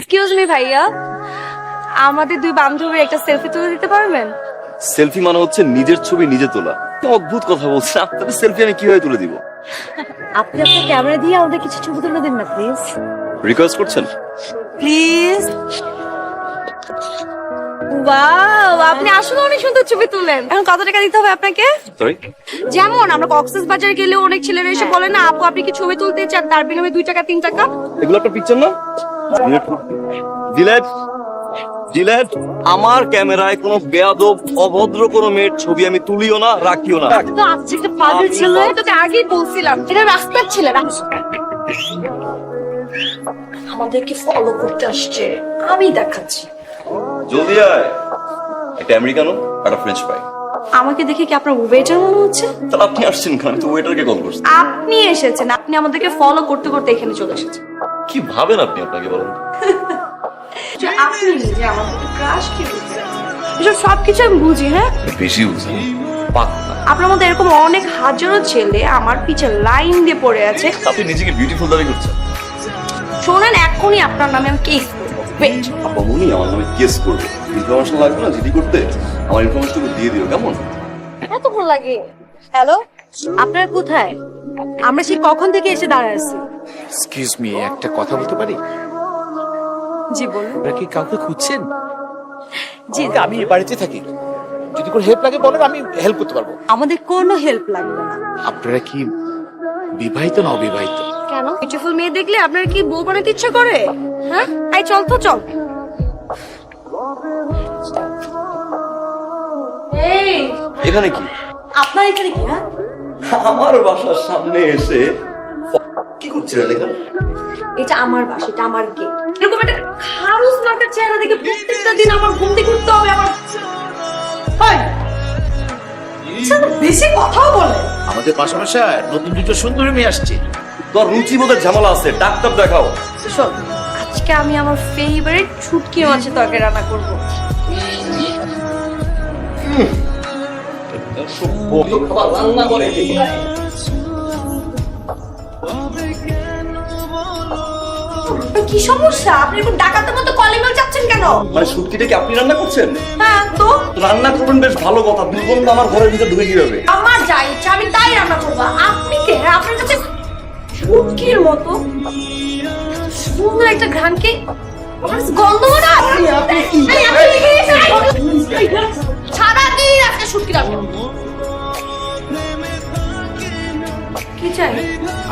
Excuse me ভাইয়া। আমাদের দুই বান্ধবীর একটা সেলফি তুলে দিতে পারবেন? সেলফি মানে হচ্ছে নিজের ছবি নিজে তোলা। অদ্ভুত কথা বলছেন। আপনাদের সেলফি আমি কীভাবে তুলে দিব? আপনি আপনার ক্যামেরা দিয়ে আমাদের কিছু ছবি তুলে দিন না প্লিজ রিকোয়েস্ট করছেন? প্লিজ ওয়াও আপনি আসলে অনেক সুন্দর ছবি তুলেন। এখন কত টাকা দিতে হবে আপনাকে? সরি যেমন আমরা কক্সেস বাজার গেলে অনেক ছেলেরা এসে বলে না আপু আপনি কি ছবি তুলতে চান? তার বিনিময়ে দুই টাকা তিন টাকা। এগুলো একটা পিকচার না? আমার ক্যামেরায় কোনো বেয়াদব অভদ্র কোনো মেয়ের ছবি আমি তুলিও না রাখিও না। তো আজকে একটা পাগল ছিল। তোকে আগেই বলছিলাম। এটা রাস্তার ছেলে। আমাদেরকে ফলো করতে আসছে। আমি দেখাচ্ছি। জলদি আয় একটা আমেরিকানো একটা ফ্রেঞ্চ ফ্রাই আমাকে দেখে কি আপনার ওয়েটার মনে হচ্ছে? তাহলে আপনি আসছেন কেন? আমি তো ওয়েটারকে কল আপনি এসেছেন। আপনি আমাদেরকে ফলো করতে করতে এখানে চলে এসেছেন। কি ভাবেন আপনি আপনাকে বলেন আপনি নিজে আমাদেরকে ক্রাশ কি এসব সবকিছু আমি বুঝি হ্যাঁ? বেশি পাক আপনার মধ্যে এরকম অনেক হাজারো ছেলে আমার পিছে লাইন দিয়ে পড়ে আছে। আপনি নিজেকে বিউটিফুল দাবি করছেন। শোনেন এখনই আপনার নামে আমি কেস করব। ওয়েট আপা মনি আমার নামে কেস করবে। ইনফরমেশন লাগবে না জিডি করতে? আমার ইনফরমেশনটুকু দিয়ে দিও কেমন? এত ভালো লাগে। হ্যালো আপনারা কোথায়? আমরা সেই কখন থেকে এসে দাঁড়ায় আছি। এক্সকিউজ মি একটা কথা বলতে পারি? জি বলুন। আপনারা কি কাউকে খুঁজছেন? জি আমি এই বাড়িতে থাকি। যদি কোনো হেল্প লাগে বলেন আমি হেল্প করতে পারব। আমাদের কোনো হেল্প লাগবে না। আপনারা কি বিবাহিত না অবিবাহিত? কেন? বিউটিফুল মেয়ে দেখলে আপনার কি বউ বানাতে ইচ্ছা করে? হ্যাঁ? আই চল তো চল। এই এখানে কি? আপনার এখানে কি হ্যাঁ? আমার বাসার সামনে এসে করছিলেন এটা আমার বাসা এটা আমার গেট। এরকম একটা খারুস মার্কার চেহারা দেখে প্রত্যেকটা দিন আমার ঘুম থেকে উঠতে হবে আমার আচ্ছা, বেশি কথাও বলে। আমাদের পাশাপাশি নতুন দুটো সুন্দরী মেয়ে আসছে। তোর রুচি বোধের ঝামেলা আছে ডাক্তার দেখাও। শোন আজকে আমি আমার ফেভারিট ছুটকি মাছের তরকারি রান্না করব। রান্না করে। কি সমস্যা? আপনি এরকম ডাকাতের মতো কলিমেল চাচ্ছেন কেন? মানে শুটকিটা কি আপনি রান্না করছেন? হ্যাঁ তো? রান্না করবেন বেশ ভালো কথা। দুর্গন্ধ আমার ঘরের ভিতরে ঢুকে কীভাবে? আমার যাই ইচ্ছা আমি তাই রান্না করব। আপনি কে? আপনার কাছে ছুটকির মতো সুন্দর একটা ঘ্রাণ কি? আমার কাছে গন্ধ না সারাদিন আজকে শুটকি কি চাই?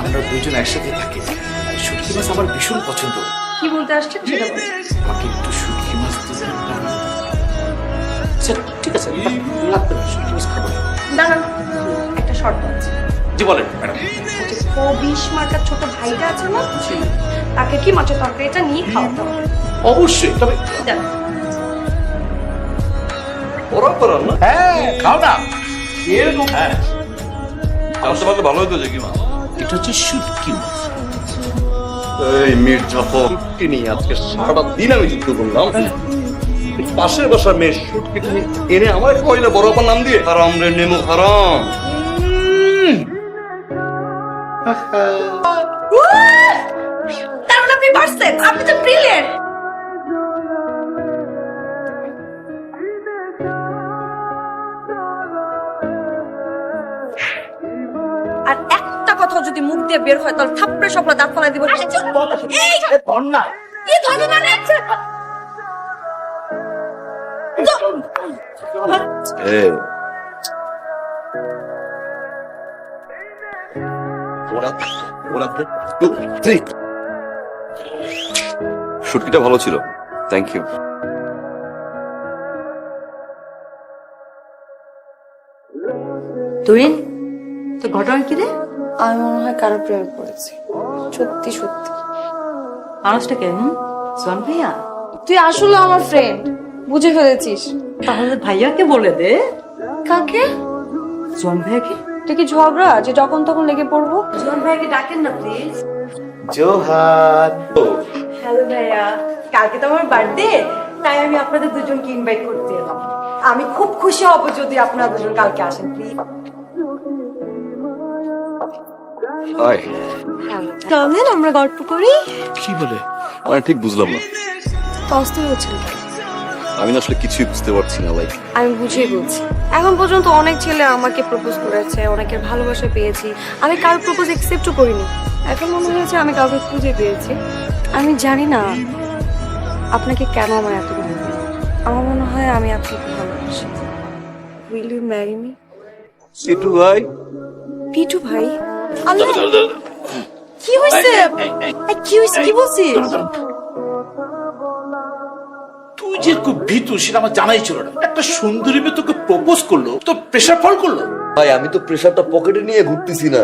আমরা দুজন একসাথে থাকি। শুটকি মাছ আমার ভীষণ পছন্দ। কি বলতে আসছেন সেটা বলুন। আমাকে একটু শুটকি মাছ দিবেন? আচ্ছা ঠিক আছে লাগবে না শুটকি মাছ খাব। দাঁড়ান একটা শর্ত আছে। জি বলেন ম্যাডাম। যে বিশ মার্কার ছোট ভাইটা আছে না? তাকে কি মাছের তরকারিটা নিয়ে খাওয়াতে হবে অবশ্যই তবে ওরা হ্যাঁ খাও না। এরকম হ্যাঁ। ভালো হতো যে কি মাছ। এটা হচ্ছে শুটকি মাছ। এই মির্জাফর শুটকি নিয়ে আজকে সারাটা দিন আমি যুদ্ধ করলাম। পাশের বাসার মেয়ে শুটকি তুমি এনে আমার কইলে বড় আপার নাম দিয়ে? হারাম রে নেমো হারাম। তার মানে আপনি পারছেন আপনি তো ব্রিলিয়েন্ট যদি মুখ দিয়ে বের হয় তাহলে থাপ্পড়ে সবলা দাঁত ফলাই দিব। এই বন্যা কি ধরবে মানে শুটকিটা ভালো ছিল। থ্যাংক ইউ তুই তো ঘটনা কি রে? আমি মনে হয় কারও প্রেমে পড়েছি। সত্যি সত্যি। মানুষটা কে হুম? সোয়ান ভাইয়া? তুই আসলে আমার ফ্রেন্ড বুঝে ফেলেছিস। তাহলে ভাইয়াকে বলে দে। কাকে? সোয়ান ভাইয়াকে? তুই কি ঝগড়া? যে যখন তখন লেগে পড়ব? সোয়ান ভাইয়াকে ডাকেন না প্লিজ জোহার। হ্যালো ভাইয়া কালকে তো আমার বার্থডে তাই আমি আপনাদের দুজনকে ইনভাইট করতে এলাম। আমি খুব খুশি হব যদি আপনারা দুজন কালকে আসেন প্লিজ হাই চলেন আমরা গল্প করি? কি বলে? মানে ঠিক বুঝলাম না। অস্থির হচ্ছেন আমি আসলে কিছুই বুঝতে পারছি না লাইক আমি বুঝেই বলছি। এখন পর্যন্ত অনেক ছেলে আমাকে প্রপোজ করেছে অনেকের ভালোবাসা পেয়েছি। আমি কারোর প্রপোজ একসেপ্টও করিনি। এখন মনে হয়েছে আমি কাউকে খুঁজে পেয়েছি। আমি জানি না আপনাকে কেন আমার এত ভালো আমার মনে হয় আমি আপনাকে ভালোবাসি। উইল ইউ ম্যারি মি একটু ভাই। পিটু ভাই? আল্লাহ কি এই, কি তুই যে খুব ভীতু সেটা আমার জানাই ছিল না। একটা সুন্দরী মেয়ে তোকে প্রপোজ করল তো প্রেশার ফল করল। ভাই আমি তো প্রেশারটা পকেটে নিয়ে ঘুরতেছি না।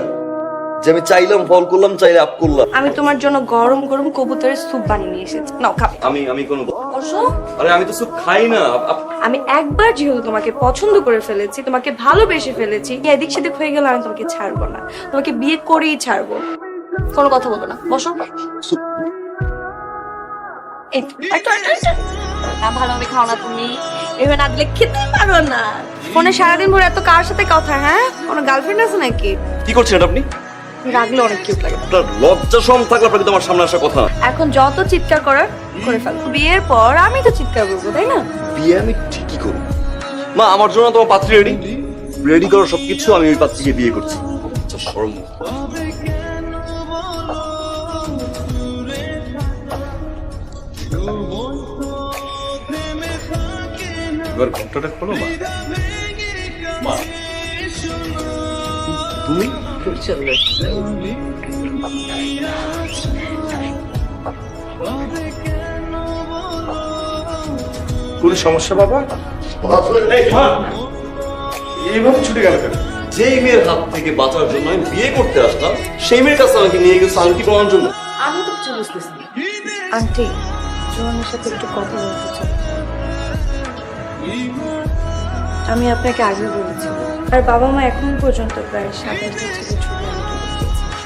যে আমি চাইলাম ফল করলাম চাইলে আপ করলাম। আমি তোমার জন্য গরম গরম কবুতরের স্যুপ বানিয়ে নিয়ে এসেছি। নাও খাবে আমি আমি কোনো বসো। আরে আমি তো সব খাই না। আমি একবার যেহেতু তোমাকে পছন্দ করে ফেলেছি তোমাকে ভালোবেসে ফেলেছি এদিক সেদিক হয়ে গেলে আমি তোমাকে ছাড়বো না। তোমাকে বিয়ে করেই ছাড়বো। কোনো কথা বলব না। বসো। না ভালোভাবে খাও না তুমি। এভাবে না দিলে খেতে পারো না। ফোনে সারাদিন ভরে এত কার সাথে কথা হ্যাঁ? কোনো গার্লফ্রেন্ড আছে নাকি? কি করছেন আপনি? রাগলে অনেক কিউট লাগে। আপনার লজ্জা সম থাকলে আপনাকে তো আমার সামনে আসার কথা। না। এখন যত চিৎকার করার করে ফেল। বিয়ের পর আমি তো চিৎকার করব তাই না? বিয়ে আমি ঠিকই করব। মা আমার জন্য তোমার পাত্রী রেডি রেডি করো সবকিছু আমি ওই পাত্রীকে বিয়ে করছি। আচ্ছা শরম। এবার ঘন্টাটা খোলো মা। মা তুমি কোনো সমস্যা বাবা? এইভাবে ছুটে গেল কেন? যেই মেয়ের হাত থেকে বাঁচার জন্য আমি বিয়ে করতে আসলাম সেই মেয়ের কাছে আমাকে নিয়ে গেছে আংটি পাওয়ার জন্য। আমি তো কিছু বুঝতেছি আন্টি জোয়ানের সাথে একটু কথা বলতে চাই। আমি আপনাকে আগে বলেছি আর বাবা মা এখন পর্যন্ত প্রায় সাতাশটা ছেলে ছবি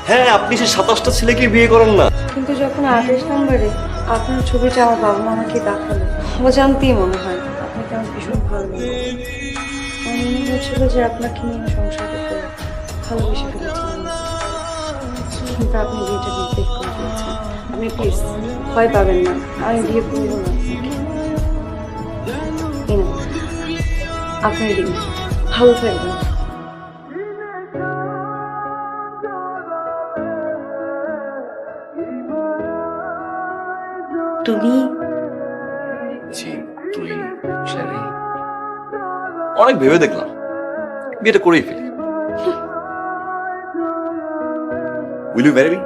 হ্যাঁ আপনি সে সাতাশটা ছেলেকে বিয়ে করেন না। কিন্তু যখন আঠাশ নম্বরে আপনার ছবিটা আমার বাবা মা আমাকে দেখাল অজান্তেই মনে হয় আপনাকে আমার ভীষণ ভালো লাগে আমার মনে হয়েছিল যে আপনাকে নিয়ে আমি সংসার করতে ভালোবেসে ফেলেছিলাম। কিন্তু আপনি বিয়েটা করে দিয়েছেন আপনি প্লিজ ভয় পাবেন না আমি বিয়ে করব না। এই নাও, আপনার দিন ভালো থাকবেন। তুমি? জি অনেক ভেবে দেখলাম। বিয়েটা করেই ফেলি। Will you marry me